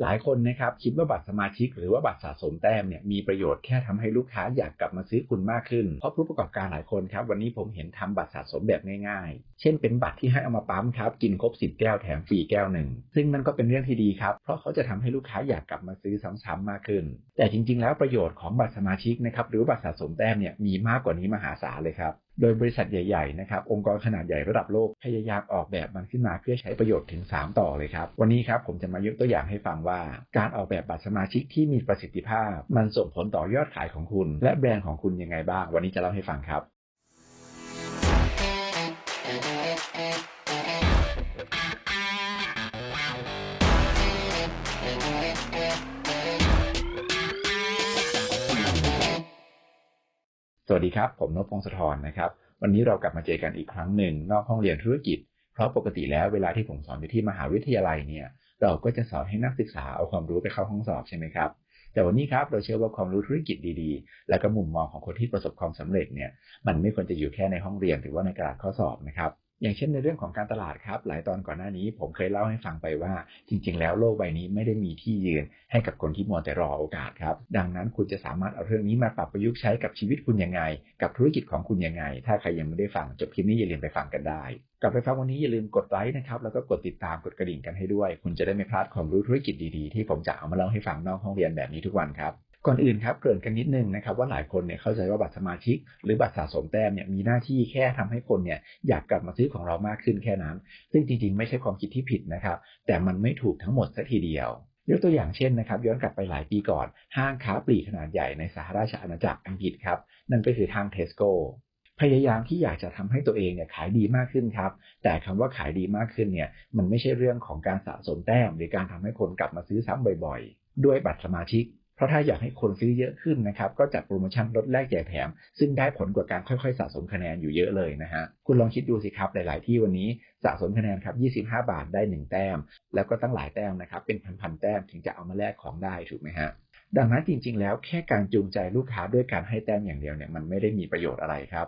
หลายคนนะครับคิดว่าบัตรสมาชิก หรือว่าบัตรสะสมแต้มเนี่ยมีประโยชน์แค่ทำให้ลูกค้าอยากกลับมาซื้อคุณมากขึ้น เพราะผู้ประกอบการหลายคนครับวันนี้ผมเห็นทำบัตรสะสมแบบง่ายๆ เช่นเป็นบัตรที่ให้เอามาปั๊มครับกินครบ10แก้วแถมฟรีแก้วหนึ่งซึ่งมันก็เป็นเรื่องที่ดีครับเพราะเขาจะทำให้ลูกค้าอยากกลับมาซื้อซ้ำๆมากขึ้น แต่จริงๆ แล้วประโยชน์ของบัตรสมาชิกนะครับหรือบัตรสะสมแต้มเนี่ยมีมากกว่านี้มหาศาลเลยครับโดยบริษัทใหญ่ๆนะครับองค์กรขนาดใหญ่ระดับโลกพยายามออกแบบมันขึ้นมาเพื่อใช้ประโยชน์ถึง 3 ต่อเลยครับ วันนี้ครับผมจะมายกตัวอย่างให้ฟังว่า การออกแบบบัตรสมาชิกที่มีประสิทธิภาพ มันส่งผลต่อยอดขายของคุณ และแบรนด์ของคุณยังไงบ้าง วันนี้จะเล่าให้ฟังครับ วัสดีครับ ผมนพพงศธรนะครับ วันนี้เรากลับมาเจอกันอีกครั้งหนึ่งนอกห้องเรียนธุรกิจ เพราะปกติแล้วเวลาที่ผมสอนอยู่ที่มหาวิทยาลัยเนี่ย เราก็จะสอนให้นักศึกษาเอาความรู้ไปเข้าห้องสอบใช่ไหมครับ แต่วันนี้ครับเราเชื่อว่าความรู้ธุรกิจดีๆ และก็มุมมองของคนที่ประสบความสำเร็จเนี่ย มันไม่ควรจะอยู่แค่ในห้องเรียนหรือว่าในกระดาษข้อสอบนะครับ อย่างเช่นในเรื่องของการตลาดครับ หลายตอนก่อนหน้านี้ผมเคยเล่าให้ฟังไปว่า จริง ๆ แล้วโลกใบนี้ไม่ได้มีที่ยืนให้กับคนที่มัวแต่รอโอกาสครับ ดังนั้นคุณจะสามารถเอาเรื่องนี้มาปรับประยุกต์ใช้กับชีวิตคุณยังไง กับธุรกิจของคุณยังไง ถ้าใครยังไม่ได้ฟังจบคลิปนี้อย่าลืมไปฟังกันได้กลับไปฟังวันนี้อย่าลืมกดไลค์นะครับแล้วก็กดติดตามกดกระดิ่งกันให้ด้วย คุณจะได้ไม่พลาดความรู้ธุรกิจดีๆ ที่ผมจะเอามาเล่าให้ฟังนอกห้องเรียนแบบนี้ทุกวันครับ ก่อนอื่นครับเกริ่นกันนิดนึงนะครับว่าหลายคนเนี่ยเข้าใจว่าบัตรสมาชิก หรือบัตรสะสมแต้มเนี่ยมีหน้าที่แค่ทำให้คนเนี่ยอยากกลับมาซื้อของเรามากขึ้นแค่นั้น ซึ่งจริงๆ ไม่ใช่ความคิดที่ผิดนะครับ แต่มันไม่ถูกทั้งหมดสัทีเดียวยกตัวอย่างเช่นนะครับย้อนกลับไปหลายปีก่อน ห้างค้าปลีกขนาดใหญ่ในสหราชอาณาจักรอังกฤษครับ นั่นก็คือทางเทสโก้พยายามที่อยากจะทำให้ตัวเองเนี่ยขายดีมากขึ้นครับ แต่คำว่าขายดีมากขึ้นเนี่ยมันไม่ใช่เรื่องของการสะสมแต้ม หรือการทำให้คนกลับมาซื้อซ้ำบ่อย ๆ ด้วยบัตรสมาชิก เพราะถ้าอยากให้คนซื้อเยอะขึ้นนะครับ ก็จัดโปรโมชั่นลดแลกแจกแถม ซึ่งได้ผลกว่าการค่อยๆ สะสมคะแนนอยู่เยอะเลยนะฮะ คุณลองคิดดูสิครับ หลาย ๆ ที่วันนี้สะสมคะแนนครับ 25 บาทได้ 1 แต้ม แล้วก็ตั้งหลายแต้มนะครับ เป็นพันๆแต้มถึงจะเอามาแลกของได้ถูกไหมฮะดังนั้นจริง ๆ แล้วแค่การจูงใจลูกค้าด้วยการให้แต้มอย่างเดียวเนี่ยมันไม่ได้มีประโยชน์อะไรครับ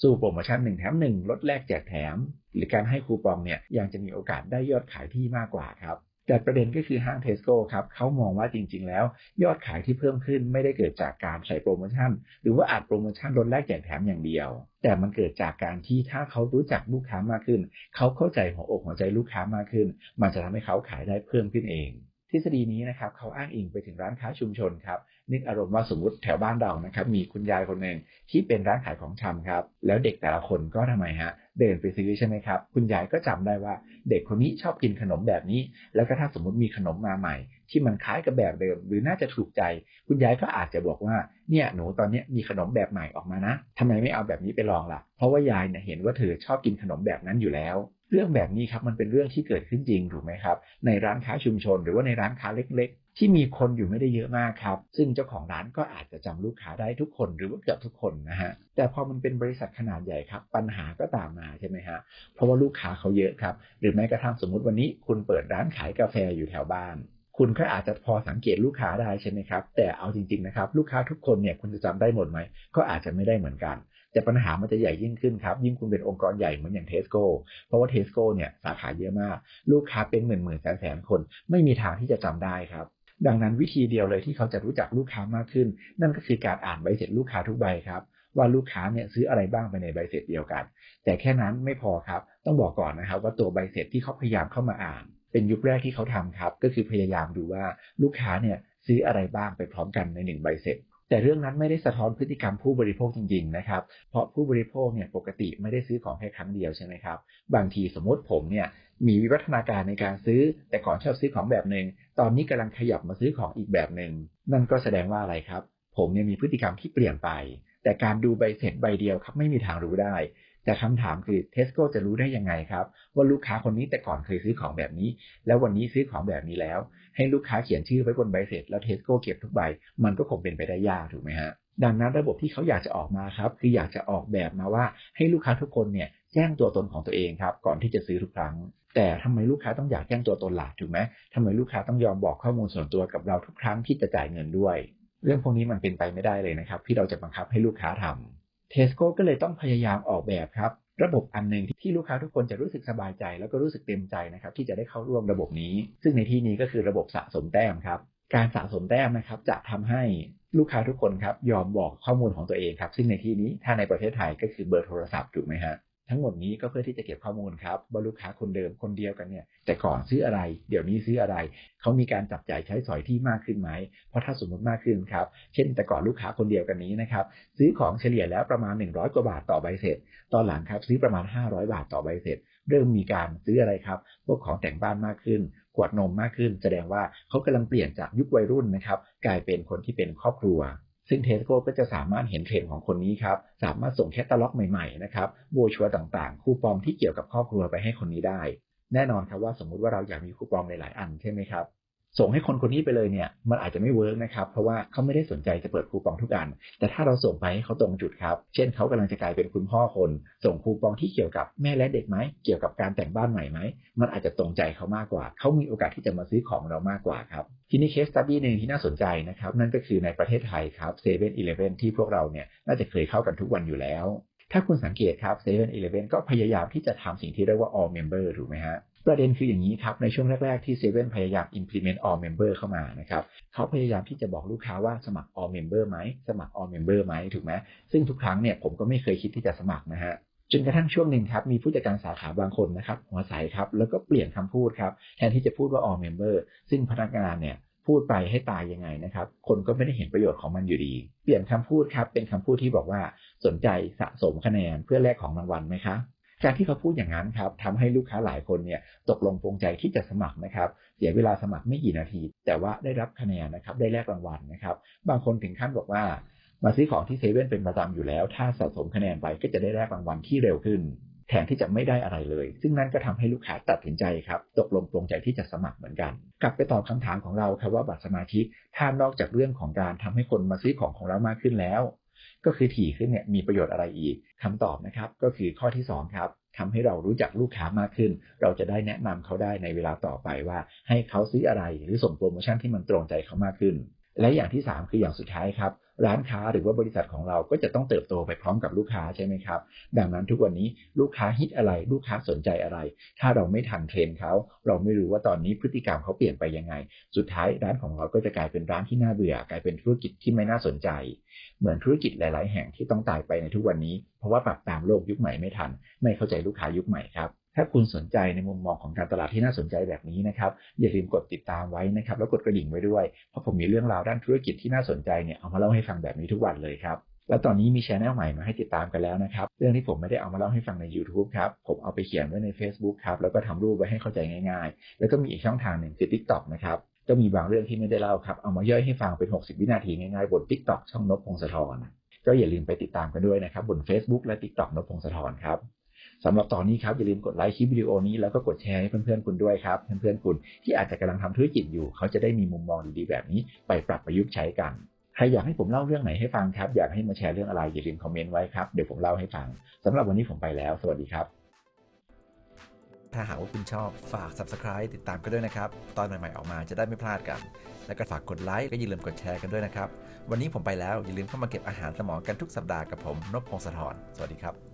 สู้โปรโมชั่น1แถม1ลดแลกแจกแถม หรือการให้คูปองเนี่ยยังจะมีโอกาสได้ยอดขายที่มากกว่าครับ แต่ประเด็นก็คือห้างเทสโก้ครับเขามองว่าจริง ๆ แล้ว ยอดขายที่เพิ่มขึ้นไม่ได้เกิดจากการใส่โปรโมชั่น หรือว่าอัดโปรโมชั่นลดแลกแจกแถมอย่างเดียว แต่มันเกิดจากการที่ถ้าเขารู้จักลูกค้ามากขึ้น เขาเข้าใจหัวอกหัวใจลูกค้ามากขึ้น มันจะทำให้เขาขายได้เพิ่มขึ้นเอง ทฤษฎีนี้นะครับเขาอ้างอิงไปถึงร้านค้าชุมชนครับ นึกอารมณ์ว่าสมมติแถวบ้านเรานะครับ มีคุณยายคนหนึ่งที่เป็นร้านขายของชำครับ แล้วเด็กแต่ละคนก็ทำไมฮะ เดินไปซื้อใช่ไหมครับ คุณยายก็จำได้ว่า เด็กคนนี้ชอบกินขนมแบบนี้ แล้วก็ถ้าสมมติมีขนมมาใหม่ ที่มันคล้ายกับแบบเดิม หรือน่าจะถูกใจ คุณยายก็อาจจะบอกว่าเนี่ยหนูตอนนี้มีขนมแบบใหม่ออกมานะทำไมไม่เอาแบบนี้ไปลองล่ะ เพราะว่ายายเนี่ยเห็นว่าเธอชอบกินขนมแบบนั้นอยู่แล้ว เรื่องแบบนี้ครับมันเป็นเรื่องที่เกิดขึ้นจริงถูกไหมครับ ในร้านค้าชุมชน หรือว่าในร้านค้าเล็ก ๆ ที่มีคนอยู่ไม่ได้เยอะมากครับ ซึ่งเจ้าของร้านก็อาจจะจำลูกค้าได้ทุกคนหรือว่าเกือบทุกคนนะฮะแต่พอมันเป็นบริษัทขนาดใหญ่ครับ ปัญหาก็ตามมาใช่ไหมฮะเพราะว่าลูกค้าเขาเยอะครับ หรือแม้กระทั่งสมมติวันนี้คุณเปิดร้านขายกาแฟอยู่แถวบ้านคุณก็อาจจะพอสังเกตลูกค้าได้ใช่ไหมครับ แต่เอาจริง ๆ นะครับ ลูกค้าทุกคนเนี่ยคุณจะจำได้หมดไหม ก็อาจจะไม่ได้เหมือนกัน แต่ปัญหามันจะใหญ่ยิ่งขึ้นครับ ยิ่งคุณเป็นองค์กรใหญ่เหมือนอย่างเทสโก้เพราะว่าเทสโก้เนี่ยสาขาเยอะมาก ลูกค้าเป็นหมื่นหมื่นแสนแสนคน ไม่มีทางที่จะจำได้ครับ ดังนั้นวิธีเดียวเลยที่เขาจะรู้จักลูกค้ามากขึ้น นั่นก็คือการอ่านใบเสร็จลูกค้าทุกใบครับว่าลูกค้าเนี่ยซื้ออะไรบ้างไปในใบเสร็จเดียวกัน แต่แค่นั้นไม่พอครับ ต้องบอกก่อนนะครับว่าตัวใบเสร็จที่เขาพยายามเข้ามาอ่าน เป็นยุคแรกที่เขาทำครับ ก็คือพยายามดูว่าลูกค้าเนี่ยซื้ออะไรบ้างไปพร้อมกันในหนึ่งใบเสร็จ แต่เรื่องนั้นไม่ได้สะท้อนพฤติกรรมผู้บริโภคจริงๆนะครับเพราะผู้บริโภคเนี่ยปกติไม่ได้ซื้อของแค่ครั้งเดียวใช่ไหมครับบางทีสมมติผมเนี่ยมีวิวัฒนาการในการซื้อ แต่ก่อนชอบซื้อของแบบหนึ่งตอนนี้กำลังขยับมาซื้อของอีกแบบหนึ่งนั่นก็แสดงว่าอะไรครับ ผมเนี่ยมีพฤติกรรมที่เปลี่ยนไป แต่การดูใบเสร็จใบเดียวครับไม่มีทางรู้ได้ แต่คำถามคือเทสโก้จะรู้ได้ยังไงครับ ว่าลูกค้าคนนี้แต่ก่อนเคยซื้อของแบบนี้ แล้ววันนี้ซื้อของแบบนี้แล้ว ให้ลูกค้าเขียนชื่อไว้บนใบเสร็จแล้วเทสโก้เก็บทุกใบ มันก็คงเป็นไปได้ยากถูกไหมฮะดังนั้นระบบที่เขาอยากจะออกมาครับ คืออยากจะออกแบบมาว่าให้ลูกค้าทุกคนเนี่ยแจ้งตัวตนของตัวเองครับ ก่อนที่จะซื้อทุกครั้ง แต่ทำไมลูกค้าต้องอยากแจ้งตัวตนหลักถูกไหมทำไมลูกค้าต้องยอมบอกข้อมูลส่วนตัวกับเราทุกครั้งที่จะจ่ายเงินด้วย เรื่องพวกนี้มันเป็นไปไม่ได้เลยนะครับ ที่เราจะบังคับให้ลูกค้าทำ เทสโก้ก็เลยต้องพยายามออกแบบครับ ระบบอันหนึ่งที่ลูกค้าทุกคนจะรู้สึกสบายใจ แล้วก็รู้สึกเต็มใจนะครับที่จะได้เข้าร่วมระบบนี้ ซึ่งในที่นี้ก็คือระบบสะสมแต้มครับ การสะสมแต้มนะครับจะทำให้ลูกค้าทุกคนครับยอมบอกข้อมูลของตัวเองครับ ซึ่งในที่นี้ถ้าในประเทศไทยก็คือเบอร์โทรศัพท์ถูกไหมฮะ ทั้งหมดนี้ก็เพื่อที่จะเก็บข้อมูลครับว่าลูกค้าคนเดิมคนเดียวกันเนี่ยแต่ก่อนซื้ออะไร เดี๋ยวนี้ซื้ออะไร เขามีการจับจ่ายใช้สอยที่มากขึ้นไหม เพราะถ้าสมมติมากขึ้นครับ เช่นแต่ก่อนลูกค้าคนเดียวกันนี้นะครับซื้อของเฉลี่ยแล้วประมาณ 100 กว่าบาทต่อใบเสร็จ ตอนหลังครับซื้อประมาณ 500 บาทต่อใบเสร็จ เริ่มมีการซื้ออะไรครับ พวกของแต่งบ้านมากขึ้นขวดนมมากขึ้น แสดงว่าเขากำลังเปลี่ยนจากยุควัยรุ่นนะครับกลายเป็นคนที่เป็นครอบครัว ซึ่งเทสโก้ก็จะสามารถเห็นเทรนด์ของคนนี้ครับ สามารถส่งแคตตาล็อกใหม่ๆนะครับโบชัวต่างๆ คูปองที่เกี่ยวกับครอบครัวไปให้คนนี้ได้ แน่นอนครับว่าสมมุติว่าเราอยากมีคูปองหลายอันใช่ไหมครับ ส่งให้คนคนนี้ไปเลยเนี่ย มันอาจจะไม่เวิร์กนะครับ เพราะว่าเขาไม่ได้สนใจจะเปิดคูปองทุกอัน แต่ถ้าเราส่งไปให้เขาตรงจุดครับ เช่นเขากำลังจะกลายเป็นคุณพ่อคน ส่งคูปองที่เกี่ยวกับแม่และเด็กไหม เกี่ยวกับการแต่งบ้านใหม่ไหม มันอาจจะตรงใจเขามากกว่า เขามีโอกาสที่จะมาซื้อของเรามากกว่าครับ ทีนี้เคสตัดดี้หนึ่งที่น่าสนใจนะครับ นั่นก็คือในประเทศไทยครับเซเว่นอีเลฟเว่นที่พวกเราเนี่ยน่าจะเคยเข้ากันทุกวันอยู่แล้วถ้าคุณสังเกตครับเซเว่นอีเลฟเว่นก็พยายามที่จะทำสิ่งที่เรียกว่า all member ถูกไหมฮะ ประเด็นคืออย่างนี้ครับ ในช่วงแรก ๆ ที่เซเว่นพยายาม implement all member เข้ามานะครับเขาพยายามที่จะบอกลูกค้าว่าสมัคร all member ไหมสมัคร all member ไหมถูกไหมซึ่งทุกครั้งเนี่ยผมก็ไม่เคยคิดที่จะสมัครนะฮะจนกระทั่งช่วงหนึ่งครับมีผู้จัดการสาขาบางคนนะครับหัวใสครับแล้วก็เปลี่ยนคำพูดครับแทนที่จะพูดว่า all member ซึ่งพนักงานเนี่ยพูดไปให้ตายยังไงนะครับ คนก็ไม่ได้เห็นประโยชน์ของมันอยู่ดี เปลี่ยนคำพูดครับเป็นคำพูดที่บอกว่าสนใจสะสมคะแนนเพื่อแลกของรางวัลไหมคะ การที่เขาพูดอย่างนั้นครับทำให้ลูกค้าหลายคนเนี่ยตกลงปรงใจที่จะสมัครนะครับ เสียเวลาสมัครไม่กี่นาที แต่ว่าได้รับคะแนนนะครับ ได้แลกรางวัลนะครับ บางคนถึงขั้นบอกว่า มาซื้อของที่เซเว่นเป็นประจำอยู่แล้ว ถ้าสะสมคะแนนไปก็จะได้แลกรางวัลที่เร็วขึ้น แทนที่จะไม่ได้อะไรเลย ซึ่งนั่นก็ทำให้ลูกค้าตัดสินใจครับ ตกลงปรงใจที่จะสมัครเหมือนกัน กลับไปตอบคำถามของเราครับว่าบัตรสมาชิกถ้านอกจากเรื่องของการทำให้คนมาซื้อของของเรามากขึ้นแล้ว ก็คือถี่ขึ้นเนี่ยมีประโยชน์อะไรอีกคำตอบนะครับก็คือข้อที่สองครับทำให้เรารู้จักลูกค้ามากขึ้น เราจะได้แนะนำเขาได้ในเวลาต่อไปว่า ให้เขาซื้ออะไรหรือส่งโปรโมชั่นที่มันตรงใจเขามากขึ้น และอย่างที่ 3 คืออย่างสุดท้ายครับ ร้านค้าหรือว่าบริษัทของเราก็จะต้องเติบโตไปพร้อมกับลูกค้าใช่ไหมครับ ดังนั้นทุกวันนี้ลูกค้าฮิตอะไรลูกค้าสนใจอะไร ถ้าเราไม่ทันเทรนด์เขาเราไม่รู้ว่าตอนนี้พฤติกรรมเขาเปลี่ยนไปยังไง สุดท้ายร้านของเราก็จะกลายเป็นร้านที่น่าเบื่อกลายเป็นธุรกิจที่ไม่น่าสนใจ เหมือนธุรกิจหลาย ๆ แห่งที่ต้องตายไปในทุกวันนี้ เพราะว่าปรับตามโลกยุคใหม่ไม่ทัน ไม่เข้าใจลูกค้ายุคใหม่ครับ ถ้าคุณสนใจในมุมมองของการตลาดที่น่าสนใจแบบนี้นะครับ อย่าลืมกดติดตามไว้นะครับ แล้วกดกระดิ่งไว้ด้วย เพราะผมมีเรื่องราวด้านธุรกิจที่น่าสนใจเนี่ยเอามาเล่าให้ฟังแบบนี้ทุกวันเลยครับ และตอนนี้มีช anel ใหม่มาให้ติดตามกันแล้วนะครับ เรื่องที่ผมไม่ได้เอามาเล่าให้ฟังใน YouTube ครับ ผมเอาไปเขียนไว้ใน Facebook ครับ แล้วก็ทำรูปไว้ให้เข้าใจง่าย ๆ แล้วก็มีอีกช่องทางหนึ่งคือ TikTok นะครับ ก็มีบางเรื่องที่ไม่ได้เล่าครับ เอามาย่อยให้ฟังเป็น 60 วินาทีง่ายๆบน TikTok ช่องนพพงศธรก็อย่าลืมไปติดตามกันด้วยนะครับบน Facebook และ TikTok นพพงศธรครับ สำหรับตอนนี้ครับอย่าลืมกดไลค์คลิปวิดีโอนี้แล้วก็กดแชร์ให้เพื่อนๆคุณด้วยครับเพื่อนๆคุณที่อาจจะกำลังทำธุรกิจอยู่ เขาจะได้มีมุมมองดีๆแบบนี้ไปปรับประยุกต์ใช้กันใครอยากให้ผมเล่าเรื่องไหนให้ฟังครับ อยากให้มาแชร์เรื่องอะไรอย่าลืมคอมเมนต์ไว้ครับ เดี๋ยวผมเล่าให้ฟังสำหรับวันนี้ผมไปแล้ว สวัสดีครับ ถ้าหากว่าคุณชอบฝาก subscribe ติดตามกันด้วยนะครับ ตอนใหม่ๆออกมาจะได้ไม่พลาดกัน แล้วก็ฝากกดไลค์และอย่าลืมกดแชร์กันด้วยนะครับ วันนี้ผมไปแล้วอย่าลืมเข้ามาเก็บอาหารสมองกันทุกสัปดาห์กับผมนพพงศธรสวัสดีครับ